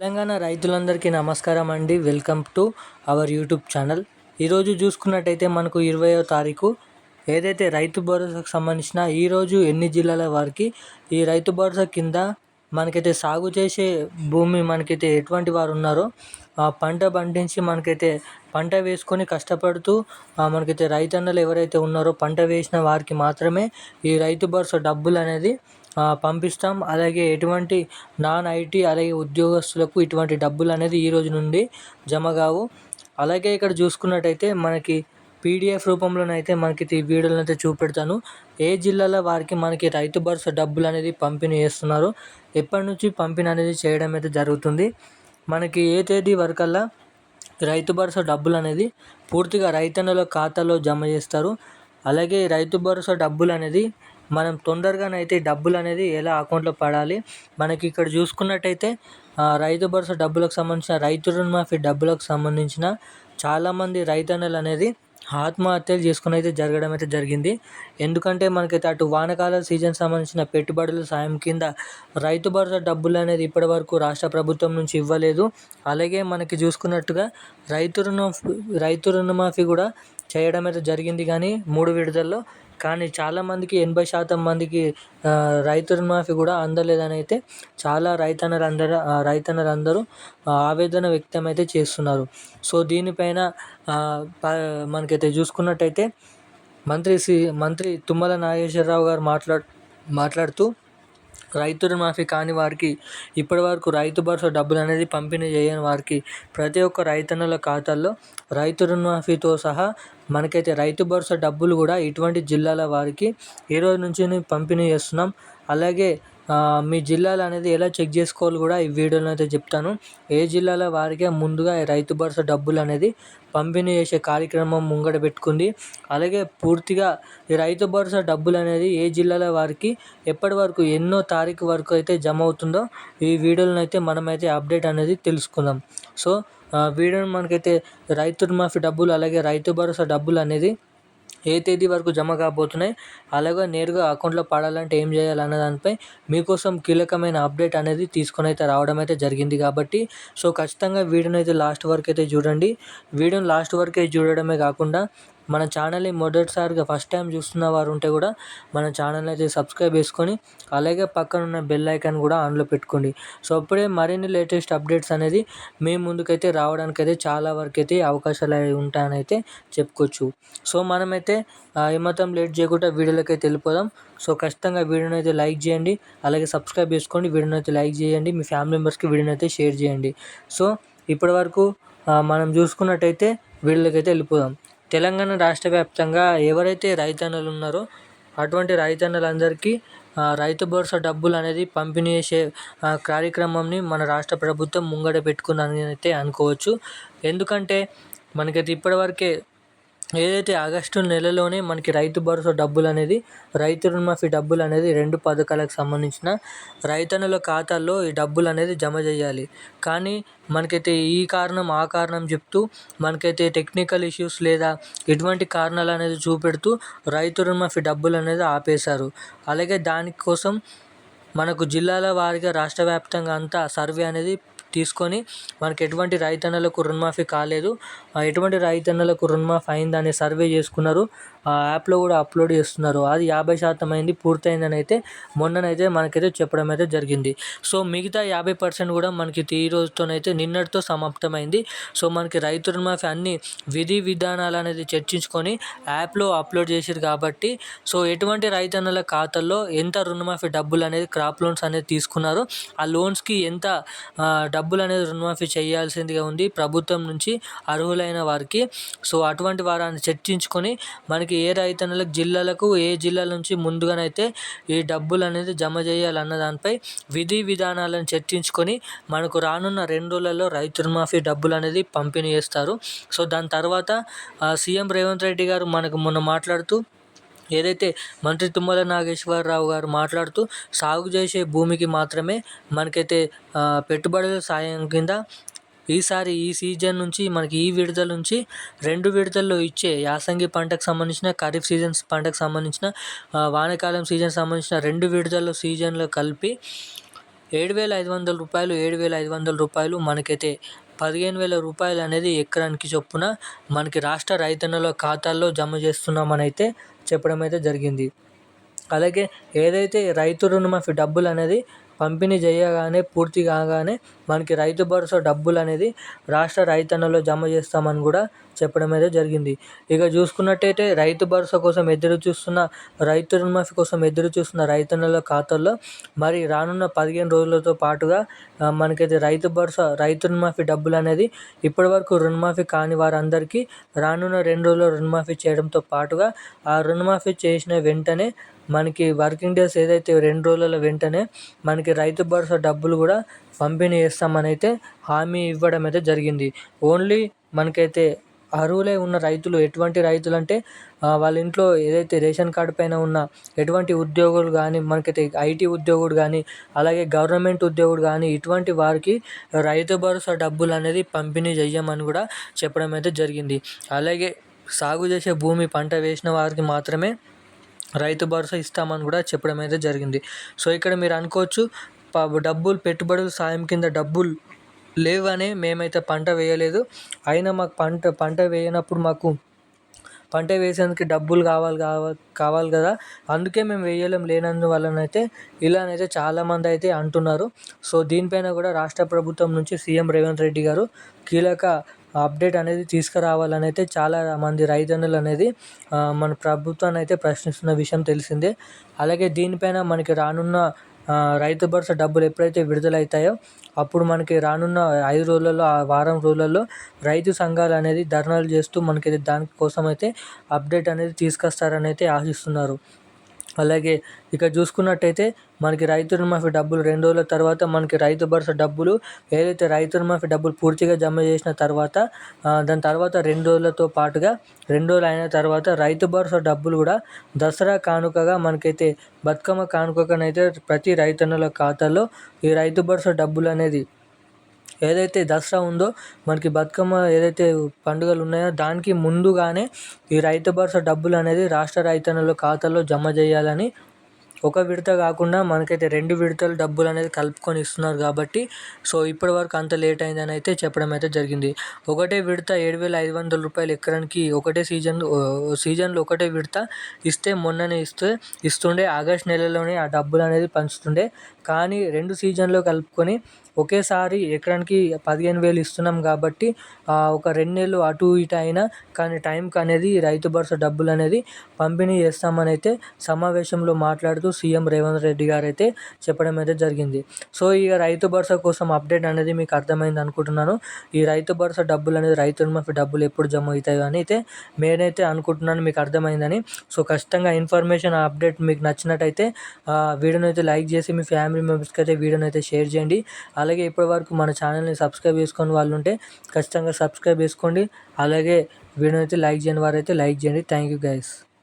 తెలంగాణ రైతులందరికీ నమస్కారం అండి. Welcome to our YouTube channel. ఈరోజు చూసుకున్నట్టయితే మనకు ఇరవయో తారీఖు. ఏదైతే రైతు భరోసాకు సంబంధించిన ఈరోజు ఎన్ని జిల్లాల వారికి ఈ రైతు భరోసా కింద మనకైతే సాగు చేసే భూమి మనకైతే ఎటువంటి వారు ఉన్నారో ఆ పంట పండించి మనకైతే పంట వేసుకొని కష్టపడుతూ మనకైతే రైతన్నలు ఎవరైతే ఉన్నారో పంట వేసిన వారికి మాత్రమే ఈ రైతు భరోసా డబ్బులు అనేది పంపిస్తాం. అలాగే ఎటువంటి నాన్ ఐటీ అలాగే ఉద్యోగస్తులకు ఇటువంటి డబ్బులు అనేది ఈ రోజు నుండి జమ కావు. అలాగే ఇక్కడ చూసుకున్నట్టయితే మనకి పీడిఎఫ్ రూపంలోనైతే మనకి ఈ వీడియోలను అయితే చూపెడతాను. ఏ జిల్లాల వారికి మనకి రైతు భరోసా డబ్బులు అనేది పంపిణీ చేస్తున్నారు? ఎప్పటి నుంచి పంపిణీ అనేది చేయడం అయితే జరుగుతుంది? మనకి ఏ తేదీ వరకల్లా రైతు భరోసా డబ్బులు అనేది పూర్తిగా రైతన్నల ఖాతాలో జమ చేస్తారు? అలాగే రైతు భరోసా డబ్బులు అనేది మనం తొందరగానైతే డబ్బులు అనేది ఎలా అకౌంట్లో పడాలి? మనకి ఇక్కడ చూసుకున్నట్టయితే రైతు భరోసా డబ్బులకు సంబంధించిన రైతు రుణమాఫీ డబ్బులకు సంబంధించిన చాలామంది రైతన్నలు అనేది ఆత్మహత్యలు చేసుకుని అయితే జరగడం అయితే జరిగింది. ఎందుకంటే మనకైతే అటు వానకాల సీజన్ సంబంధించిన పెట్టుబడుల సాయం కింద రైతు భరోసా డబ్బులు అనేది ఇప్పటివరకు రాష్ట్ర ప్రభుత్వం నుంచి ఇవ్వలేదు. అలాగే మనకి చూసుకున్నట్టుగా రైతు రుణం రైతు రుణమాఫీ కూడా చేయడం అయితే జరిగింది. కానీ మూడు విడుదల్లో కానీ చాలామందికి ఎనభై శాతం మందికి రైతు రుణమాఫీ కూడా అందలేదని అయితే చాలా రైతన్నలు అందరూ రైతన్నలు అందరూ ఆవేదన వ్యక్తం అయితే చేస్తున్నారు. సో దీనిపైన మనకైతే చూసుకున్నట్టయితే మంత్రి శ్రీ మంత్రి తుమ్మల నాగేశ్వరరావు గారు మాట్లాడు మాట్లాడుతూ రైతు రుణమాఫీ కాని వారికి ఇప్పటివరకు రైతు భరోసా డబ్బులు అనేది పంపిణీ చేయని వారికి ప్రతి ఒక్క రైతన్నుల ఖాతాల్లో రైతు రుణమాఫీతో సహా మనకైతే రైతు భరోసా డబ్బులు కూడా ఇటువంటి జిల్లాల వారికి ఈ రోజు నుంచి పంపిణీ చేస్తున్నాం. అలాగే మీ జిల్లాలు అనేది ఎలా చెక్ చేసుకోవాలి కూడా ఈ వీడియోలో అయితే చెప్తాను. ఏ జిల్లాల వారికే ముందుగా రైతు భరోసా డబ్బులు అనేది పంపిణీ చేసే కార్యక్రమం ముంగట పెట్టుకుంది. అలాగే పూర్తిగా ఈ రైతు భరోసా డబ్బులు అనేది ఏ జిల్లాల వారికి ఎప్పటి వరకు ఎన్నో తారీఖు వరకు అయితే జమ అవుతుందో ఈ వీడియోలను అయితే మనమైతే అప్డేట్ అనేది తెలుసుకుందాం. సో వీడియోని మనకైతే రైతు రుణమాఫీ డబ్బులు అలాగే రైతు భరోసా డబ్బులు అనేది ఏ తేదీ వరకు జమ కాబోతున్నాయి? అలాగే నేరుగా అకౌంట్లో పడాలంటే ఏం చేయాలన్న దానిపై మీకోసం కీలకమైన అప్డేట్ అనేది తీసుకొని అయితే రావడం అయితే జరిగింది కాబట్టి సో ఖచ్చితంగా వీడియోని అయితే లాస్ట్ వరకు అయితే చూడండి. వీడియోని లాస్ట్ వరకే చూడడమే కాకుండా మన ఛానల్ని మొదటిసారిగా ఫస్ట్ టైం చూస్తున్న వారు ఉంటే కూడా మన ఛానల్ అయితే సబ్స్క్రైబ్ చేసుకొని అలాగే పక్కన ఉన్న బెల్ ఐకాన్ కూడా ఆన్లో పెట్టుకోండి. సో అప్పుడే మరిన్ని లేటెస్ట్ అప్డేట్స్ అనేది మీ ముందుకైతే రావడానికి అయితే చాలా వరకు అయితే అవకాశాలు ఉంటాయని అయితే చెప్పుకోవచ్చు. సో మనమైతే ఏమాత్రం లేట్ చేయకుండా వీడియోలోకి అయితే వెళ్ళిపోదాం. సో ఖచ్చితంగా వీడియోని అయితే లైక్ చేయండి. అలాగే సబ్స్క్రైబ్ చేసుకోండి. వీడియోని అయితే లైక్ చేయండి. మీ ఫ్యామిలీ మెంబర్స్కి వీడియోని అయితే షేర్ చేయండి. సో ఇప్పటివరకు మనం చూసుకున్నట్టయితే వీడియోలోకి అయితే వెళ్ళిపోదాం. తెలంగాణ రాష్ట్ర వ్యాప్తంగా ఎవరైతే రైతన్నలు ఉన్నారో అటువంటి రైతన్నలందరికీ రైతు భరోసా డబ్బులు అనేది పంపిణీ చేసే కార్యక్రమంని మన రాష్ట్ర ప్రభుత్వం ముంగట పెట్టుకుందని అయితే అనుకోవచ్చు. ఎందుకంటే మనకైతే ఇప్పటివరకే ఏదైతే ఆగస్టు నెలలోనే మనకి రైతు భరోసా డబ్బులు అనేది రైతు రుణమాఫీ డబ్బులు అనేది రెండు పథకాలకు సంబంధించిన రైతన్నుల ఖాతాల్లో ఈ డబ్బులు అనేది జమ చేయాలి. కానీ మనకైతే ఈ కారణం ఆ కారణం చెప్తూ మనకైతే టెక్నికల్ ఇష్యూస్ లేదా ఎటువంటి కారణాలు అనేది చూపెడుతూ రైతు రుణమాఫీ డబ్బులు అనేది ఆపేశారు. అలాగే దానికోసం మనకు జిల్లాల వారీగా రాష్ట్ర వ్యాప్తంగా అంతా సర్వే అనేది తీసుకొని మనకి ఎటువంటి రైతన్నలకు రుణమాఫీ కాలేదు. ఎటువంటి రైతన్నలకు రుణమాఫీ అయిందని సర్వే చేసుకున్నారు. ఆ యాప్లో కూడా అప్లోడ్ చేస్తున్నారు. అది యాభై శాతం అయింది పూర్తయిందని అయితే మొన్ననైతే మనకైతే చెప్పడం అయితే జరిగింది. సో మిగతా యాభై పర్సెంట్ కూడా మనకి ఈ రోజుతోనైతే నిన్నటితో సమాప్తమైంది. సో మనకి రైతు రుణమాఫీ అన్ని విధి విధానాలు అనేది చర్చించుకొని యాప్లో అప్లోడ్ చేశారు కాబట్టి సో ఎటువంటి రైతన్నల ఖాతాల్లో ఎంత రుణమాఫీ డబ్బులు అనేది క్రాప్ లోన్స్ అనేది తీసుకున్నారో ఆ లోన్స్కి ఎంత డబ్బులు అనేది రుణమాఫీ చేయాల్సిందిగా ఉంది ప్రభుత్వం నుంచి అర్హులైన వారికి. సో అటువంటి వారాన్ని చర్చించుకొని మనకి మనకి ఏ రైతన్నలకు జిల్లాలకు ఏ జిల్లాల నుంచి ముందుగానైతే ఈ డబ్బులు అనేది జమ చేయాలన్న దానిపై విధి విధానాలను చర్చించుకొని మనకు రానున్న రెండు రోజులలో రైతు రుణమాఫీ డబ్బులు అనేది పంపిణీ చేస్తారు. సో దాని తర్వాత సీఎం రేవంత్ రెడ్డి గారు మనకు మొన్న మాట్లాడుతూ ఏదైతే మంత్రి తుమ్మల నాగేశ్వరరావు గారు మాట్లాడుతూ సాగు చేసే భూమికి మాత్రమే మనకైతే పెట్టుబడుల సాయం కింద ఈసారి ఈ సీజన్ నుంచి మనకి ఈ విడుదల నుంచి రెండు విడుదలలో ఇచ్చే యాసంగి పంటకు సంబంధించిన ఖరీఫ్ సీజన్స్ పంటకు సంబంధించిన వానాకాలం సీజన్ సంబంధించిన రెండు విడుదల సీజన్లో కలిపి ఏడు వేల ఐదు వందల రూపాయలు ఏడు వేల ఐదు వందల రూపాయలు మనకైతే పదిహేను వేల రూపాయలు అనేది ఎకరానికి చొప్పున మనకి రాష్ట్ర రైతన్నల ఖాతాల్లో జమ చేస్తున్నామనైతే చెప్పడం అయితే జరిగింది. అలాగే ఏదైతే రైతు రుణమాఫీ డబ్బులు అనేది పంపిణీ చేయగానే పూర్తి కాగానే మనకి రైతు భరోసా డబ్బులు అనేది రాష్ట్ర రైతన్నలో జమ చేస్తామని కూడా చెప్పడం అయితే జరిగింది. ఇక చూసుకున్నట్టయితే రైతు భరోసా కోసం ఎదురు చూస్తున్న రైతు రుణమాఫీ కోసం ఎదురు చూస్తున్న రైతన్నల ఖాతాల్లో మరి రానున్న పదిహేను రోజులతో పాటుగా మనకైతే రైతు భరోసా రైతు రుణమాఫీ డబ్బులు అనేది ఇప్పటివరకు రుణమాఫీ కాని వారందరికీ రానున్న రెండు రోజుల్లో రుణమాఫీ చేయడంతో పాటుగా ఆ రుణమాఫీ చేసిన వెంటనే మనకి వర్కింగ్ డేస్ ఏదైతే రెండు రోజుల వెంటనే మనకి రైతు భరోసా డబ్బులు కూడా పంపిణీ చేస్తామని అయితే హామీ ఇవ్వడం అయితే జరిగింది. ఓన్లీ మనకైతే అర్హులై ఉన్న రైతులు ఎటువంటి రైతులు అంటే వాళ్ళ ఇంట్లో ఏదైతే రేషన్ కార్డు పైన ఉన్న ఎటువంటి ఉద్యోగులు కానీ మనకైతే ఐటీ ఉద్యోగుడు కానీ అలాగే గవర్నమెంట్ ఉద్యోగుడు కానీ ఇటువంటి వారికి రైతు భరోసా డబ్బులు అనేది పంపిణీ చెయ్యమని కూడా చెప్పడం అయితే జరిగింది. అలాగే సాగు చేసే భూమి పంట వేసిన వారికి మాత్రమే రైతు భరోసా ఇస్తామని కూడా చెప్పడం అయితే జరిగింది. సో ఇక్కడ మీరు అనుకోవచ్చు డబ్బులు పెట్టుబడుల సాయం కింద డబ్బులు లేవనే మేమైతే పంట వేయలేదు. అయినా మాకు పంట పంట వేయనప్పుడు మాకు పంట వేసేందుకు డబ్బులు కావాలి కావాలి కావాలి కదా. అందుకే మేము వేయలేం లేనందువలనైతే ఇలానైతే చాలామంది అయితే అంటున్నారు. సో దీనిపైన కూడా రాష్ట్ర ప్రభుత్వం నుంచి సీఎం రేవంత్ రెడ్డి గారు కీలక అప్డేట్ అనేది తీసుకురావాలని అయితే చాలా మంది రైతన్నులు అనేది మన ప్రభుత్వాన్ని అయితే ప్రశ్నిస్తున్న విషయం తెలిసిందే. అలాగే దీనిపైన మనకి రానున్న రైతు భరోసా డబ్బులు ఎప్పుడైతే విడుదలవుతాయో అప్పుడు మనకి రానున్న ఐదు రోజులలో ఆ వారం రోజులలో రైతు సంఘాలు అనేది ధర్నాలు చేస్తూ మనకి దానికోసం అయితే అప్డేట్ అనేది తీసుకొస్తారని అయితే ఆశిస్తున్నారు. అలాగే ఇక చూసుకున్నట్టయితే మనకి రైతు రుణమాఫీ డబ్బులు రెండు రోజుల తర్వాత మనకి రైతు భరోసా డబ్బులు ఏదైతే రైతు రుణమాఫీ డబ్బులు పూర్తిగా జమ చేసిన తర్వాత దాని తర్వాత రెండు రోజులతో పాటుగా రెండు రోజులు అయిన తర్వాత రైతు భరోసా డబ్బులు కూడా దసరా కానుకగా మనకైతే బతుకమ్మ కానుకగానైతే ప్రతి రైతన్నుల ఖాతాలో ఈ రైతు భరోసా డబ్బులు అనేది ఏదైతే దసరా ఉందో మనకి బతుకమ్మ ఏదైతే పండుగలు ఉన్నాయో దానికి ముందుగానే ఈ రైతు భరోసా డబ్బులు అనేది రాష్ట్ర రైతన్నల ఖాతాలో జమ చేయాలని ఒక విడత కాకుండా మనకైతే రెండు విడతలు డబ్బులు అనేది కలుపుకొని ఇస్తున్నారు కాబట్టి సో ఇప్పటి వరకు అంత లేట్ అయిందని అయితే చెప్పడం అయితే జరిగింది. ఒకటే విడత ఏడు వేల ఐదు వందల రూపాయలు ఎకరానికి ఒకటే సీజన్ సీజన్లో ఒకటే విడత ఇస్తే మొన్ననే ఇస్తే ఇస్తుండే ఆగస్ట్ నెలలోనే ఆ డబ్బులు అనేది పంచుతుండే. కానీ రెండు సీజన్లో కలుపుకొని ఒకేసారి ఎకరానికి పదిహేను వేలు ఇస్తున్నాం కాబట్టి ఒక రెండు నెలలు అటు ఇటు అయినా కానీ టైంకి అనేది రైతు భరోసా డబ్బులు అనేది పంపిణీ చేస్తామని అయితే సమావేశంలో మాట్లాడుతూ సీఎం రేవంత్ రెడ్డి గారు అయితే చెప్పడం అయితే జరిగింది. సో ఇక రైతు భరోసా కోసం అప్డేట్ అనేది మీకు అర్థమైంది అనుకుంటున్నాను. ఈ రైతు భరోసా డబ్బులు అనేది రైతు రుణమాఫీ డబ్బులు ఎప్పుడు జమ అవుతాయో అని అయితే నేనైతే అనుకుంటున్నాను మీకు అర్థమైందని. సో ఖచ్చితంగా ఇన్ఫర్మేషన్ అప్డేట్ మీకు నచ్చినట్టయితే వీడియోని అయితే లైక్ చేసి మీ ఫ్యామిలీ మెంబర్స్కి అయితే వీడియోని అయితే షేర్ చేయండి. అలాగే ఇప్పటివరకు మన ఛానల్ని సబ్స్క్రైబ్ చేసుకుని వాళ్ళు ఉంటే ఖచ్చితంగా సబ్స్క్రైబ్ చేసుకోండి. అలాగే వీడియోని అయితే లైక్ చేయని వారైతే లైక్ చేయండి. Thank you guys